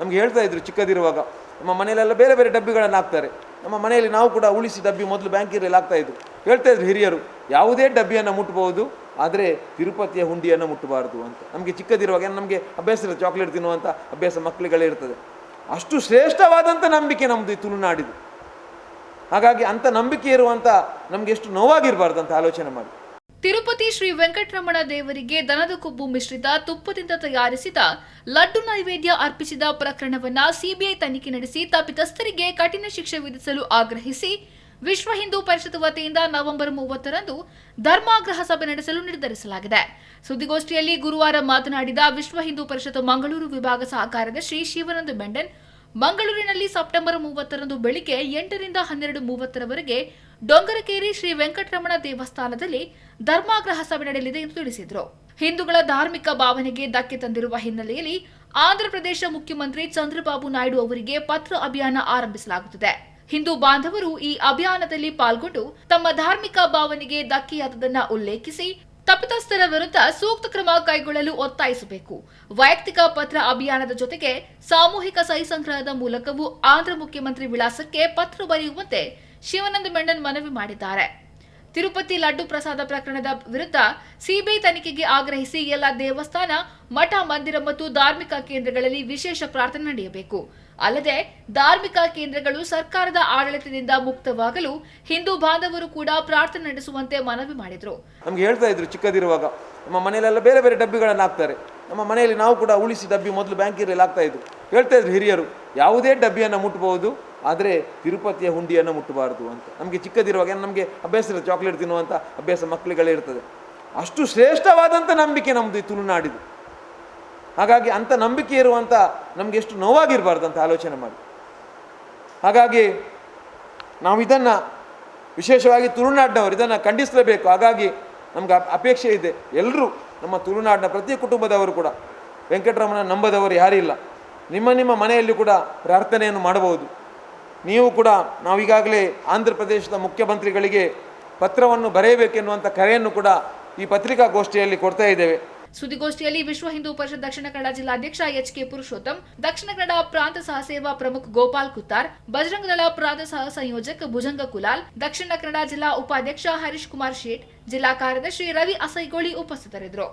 ನಮ್ಗೆ ಹೇಳ್ತಾ ಇದ್ರು ಚಿಕ್ಕದಿರುವಾಗ. ನಮ್ಮ ಮನೆಯಲ್ಲೆಲ್ಲ ಬೇರೆ ಬೇರೆ ಡಬ್ಬಿಗಳನ್ನು ಹಾಕ್ತಾರೆ. ನಮ್ಮ ಮನೆಯಲ್ಲಿ ನಾವು ಕೂಡ ಉಳಿಸಿ ಡಬ್ಬಿ ಮೊದಲು ಬ್ಯಾಂಕಿನಲ್ಲಿ ಹಾಕ್ತಾ ಇದ್ರು. ಹೇಳ್ತಾ ಇದ್ರು ಹಿರಿಯರು, ಯಾವುದೇ ಡಬ್ಬಿಯನ್ನು ಮುಟ್ಬೋದು, ಆದರೆ ತಿರುಪತಿಯ ಹುಂಡಿಯನ್ನು ಮುಟ್ಟಬಾರ್ದು ಅಂತ. ನಮಗೆ ಚಿಕ್ಕದಿರುವಾಗ ನಮಗೆ ಅಭ್ಯಾಸ ಇರುತ್ತೆ ಚಾಕ್ಲೇಟ್ ತಿನ್ನುವಂಥ ಅಭ್ಯಾಸ ಮಕ್ಕಳುಗಳೇ ಇರ್ತದೆ. ಅಷ್ಟು ಶ್ರೇಷ್ಠವಾದಂಥ ನಂಬಿಕೆ ನಮ್ಮದು ಈ ತುಳುನಾಡಿದು. ಹಾಗಾಗಿ ಅಂಥ ನಂಬಿಕೆ ಇರುವಂಥ ನಮಗೆ ಎಷ್ಟು ನೋವಾಗಿರಬಾರ್ದು ಅಂತ ಆಲೋಚನೆ ಮಾಡಿ. ತಿರುಪತಿ ಶ್ರೀ ವೆಂಕಟರಮಣ ದೇವರಿಗೆ ದನದ ಕೊಬ್ಬು ಮಿಶ್ರಿತ ತುಪ್ಪದಿಂದ ತಯಾರಿಸಿದ ಲಡ್ಡು ನೈವೇದ್ಯ ಅರ್ಪಿಸಿದ ಪ್ರಕರಣವನ್ನ ಸಿಬಿಐ ತನಿಖೆ ನಡೆಸಿ ತಪ್ಪಿತಸ್ಥರಿಗೆ ಕಠಿಣ ಶಿಕ್ಷೆ ವಿಧಿಸಲು ಆಗ್ರಹಿಸಿ ವಿಶ್ವ ಹಿಂದೂ ಪರಿಷತ್ ವತಿಯಿಂದ ನವೆಂಬರ್ ಮೂವತ್ತರಂದು ಧರ್ಮಾಗ್ರಹ ಸಭೆ ನಡೆಸಲು ನಿರ್ಧರಿಸಲಾಗಿದೆ. ಸುದ್ದಿಗೋಷ್ಠಿಯಲ್ಲಿ ಗುರುವಾರ ಮಾತನಾಡಿದ ವಿಶ್ವ ಹಿಂದೂ ಪರಿಷತ್ ಮಂಗಳೂರು ವಿಭಾಗ ಸಹಕಾರದ ಶ್ರೀ ಶಿವಾನಂದ ಮೆಂಡನ್ ಮಂಗಳೂರಿನಲ್ಲಿ ಸೆಪ್ಟೆಂಬರ್ ಮೂವತ್ತರಂದು ಬೆಳಿಗ್ಗೆ ಎಂಟರಿಂದ ಹನ್ನೆರಡು ಮೂವತ್ತರವರೆಗೆ ಡೊಂಗರಕೇರಿ ಶ್ರೀ ವೆಂಕಟರಮಣ ದೇವಸ್ಥಾನದಲ್ಲಿ ಧರ್ಮಾಗ್ರಹ ಸಭೆ ನಡೆಯಲಿದೆ ಎಂದು ತಿಳಿಸಿದರು. ಹಿಂದೂಗಳ ಧಾರ್ಮಿಕ ಭಾವನೆಗೆ ಧಕ್ಕೆ ತಂದಿರುವ ಹಿನ್ನೆಲೆಯಲ್ಲಿ ಆಂಧ್ರಪ್ರದೇಶ ಮುಖ್ಯಮಂತ್ರಿ ಚಂದ್ರಬಾಬು ನಾಯ್ಡು ಅವರಿಗೆ ಪತ್ರ ಅಭಿಯಾನ ಆರಂಭಿಸಲಾಗುತ್ತಿದೆ. ಹಿಂದೂ ಬಾಂಧವರು ಈ ಅಭಿಯಾನದಲ್ಲಿ ಪಾಲ್ಗೊಂಡು ತಮ್ಮ ಧಾರ್ಮಿಕ ಭಾವನೆಗೆ ಧಕ್ಕೆಯಾದದನ್ನ ಉಲ್ಲೇಖಿಸಿ ತಪ್ಪಿತಸ್ಥರ ವಿರುದ್ಧ ಸೂಕ್ತ ಕ್ರಮ ಕೈಗೊಳ್ಳಲು ಒತ್ತಾಯಿಸಬೇಕು. ವೈಯಕ್ತಿಕ ಪತ್ರ ಅಭಿಯಾನದ ಜೊತೆಗೆ ಸಾಮೂಹಿಕ ಸಹಿ ಸಂಗ್ರಹದ ಮೂಲಕವೂ ಆಂಧ್ರ ಮುಖ್ಯಮಂತ್ರಿ ವಿಳಾಸಕ್ಕೆ ಪತ್ರ ಬರೆಯುವಂತೆ ಶಿವನಂದ ಮೆಂಡನ್ ಮನವಿ ಮಾಡಿದ್ದಾರೆ. ತಿರುಪತಿ ಲಡ್ಡು ಪ್ರಸಾದ ಪ್ರಕರಣದ ವಿರುದ್ಧ ಸಿಬಿಐ ತನಿಖೆಗೆ ಆಗ್ರಹಿಸಿ ಎಲ್ಲ ದೇವಸ್ಥಾನ, ಮಠ, ಮಂದಿರ ಮತ್ತು ಧಾರ್ಮಿಕ ಕೇಂದ್ರಗಳಲ್ಲಿ ವಿಶೇಷ ಪ್ರಾರ್ಥನೆ ನಡೆಯಬೇಕು. ಅಲ್ಲದೆ ಧಾರ್ಮಿಕ ಕೇಂದ್ರಗಳು ಸರ್ಕಾರದ ಆಡಳಿತದಿಂದ ಮುಕ್ತವಾಗಲು ಹಿಂದೂ ಬಾಂಧವರು ಕೂಡ ಪ್ರಾರ್ಥನೆ ನಡೆಸುವಂತೆ ಮನವಿ ಮಾಡಿದರು. ನಮ್ಗೆ ಹೇಳ್ತಾ ಇದ್ರು ಚಿಕ್ಕದಿರುವಾಗ, ನಮ್ಮ ಮನೆಯಲ್ಲೆಲ್ಲ ಬೇರೆ ಬೇರೆ ಡಬ್ಬಿಗಳನ್ನು ಹಾಕ್ತಾರೆ. ನಮ್ಮ ಮನೆಯಲ್ಲಿ ನಾವು ಕೂಡ ಉಳಿಸಿ ಡಬ್ಬಿ ಮೊದಲು ಬ್ಯಾಂಕಿನಲ್ಲಿ ಹಾಕ್ತಾ ಇದ್ರು ಹೇಳ್ತಾ ಇದ್ರು ಹಿರಿಯರು, ಯಾವುದೇ ಡಬ್ಬಿಯನ್ನು ಮುಟ್ಟಬಹುದು ಆದರೆ ತಿರುಪತಿಯ ಹುಂಡಿಯನ್ನು ಮುಟ್ಟಬಾರದು ಅಂತ. ನಮಗೆ ಚಿಕ್ಕದಿರುವಾಗ ನಮಗೆ ಅಭ್ಯಾಸ ಇರುತ್ತೆ ಚಾಕ್ಲೇಟ್ ತಿನ್ನುವಂಥ ಅಭ್ಯಾಸ ಮಕ್ಕಳುಗಳೇ ಇರ್ತದೆ. ಅಷ್ಟು ಶ್ರೇಷ್ಠವಾದಂಥ ನಂಬಿಕೆ ನಮ್ಮದು ಈ ತುಳುನಾಡಿದು. ಹಾಗಾಗಿ ಅಂಥ ನಂಬಿಕೆ ಇರುವಂಥ ನಮಗೆ ಎಷ್ಟು ನೋವಾಗಿರಬಾರ್ದು ಅಂತ ಆಲೋಚನೆ ಮಾಡಿ. ಹಾಗಾಗಿ ನಾವು ಇದನ್ನು ವಿಶೇಷವಾಗಿ ತುಳುನಾಡಿನವರು ಇದನ್ನು ಖಂಡಿಸಲೇಬೇಕು. ಹಾಗಾಗಿ ನಮ್ಗೆ ಅಪೇಕ್ಷೆ ಇದೆ. ಎಲ್ಲರೂ ನಮ್ಮ ತುಳುನಾಡಿನ ಪ್ರತಿ ಕುಟುಂಬದವರು ಕೂಡ, ವೆಂಕಟರಮಣ ನಂಬದವರು ಯಾರಿಲ್ಲ ನಿಮ್ಮ ನಿಮ್ಮ ಮನೆಯಲ್ಲಿ ಕೂಡ ಪ್ರಾರ್ಥನೆಯನ್ನು ಮಾಡಬಹುದು. ನೀವು ಕೂಡ ನಾವೀಗಾಗಲೇ ಆಂಧ್ರ ಪ್ರದೇಶದ ಮುಖ್ಯಮಂತ್ರಿಗಳಿಗೆ ಪತ್ರವನ್ನು ಬರೆಯಬೇಕೆನ್ನುವಂಥ ಕರೆಯನ್ನು ಕೂಡ ಈ ಪತ್ರಿಕಾಗೋಷ್ಠಿಯಲ್ಲಿ ಕೊಡ್ತಾ ಇದ್ದೇವೆ. ಸುದ್ದಿಗೋಷ್ಠಿಯಲ್ಲಿ ವಿಶ್ವ ಹಿಂದೂ ಪರಿಷತ್ ದಕ್ಷಿಣ ಕನ್ನಡ ಜಿಲ್ಲಾಧ್ಯಕ್ಷ ಎಚ್ ಕೆ ಪುರುಷೋತ್ತಮ್, ದಕ್ಷಿಣ ಕನ್ನಡ ಪ್ರಾಂತ ಸಹ ಸೇವಾ ಪ್ರಮುಖ ಗೋಪಾಲ್ ಕುತ್ತಾರ್, ಬಜರಂಗ ದಳ ಪ್ರಾಂತ ಸಹ ಸಂಯೋಜಕ ಭುಜಂಗ ಕುಲಾಲ್, ದಕ್ಷಿಣ ಕನ್ನಡ ಜಿಲ್ಲಾ ಉಪಾಧ್ಯಕ್ಷ ಹರೀಶ್ ಕುಮಾರ್ ಶೇಟ್, ಜಿಲ್ಲಾ ಕಾರ್ಯದರ್ಶಿ ರವಿ ಅಸೈಗೋಳಿ ಉಪಸ್ಥಿತರಿದ್ದರು.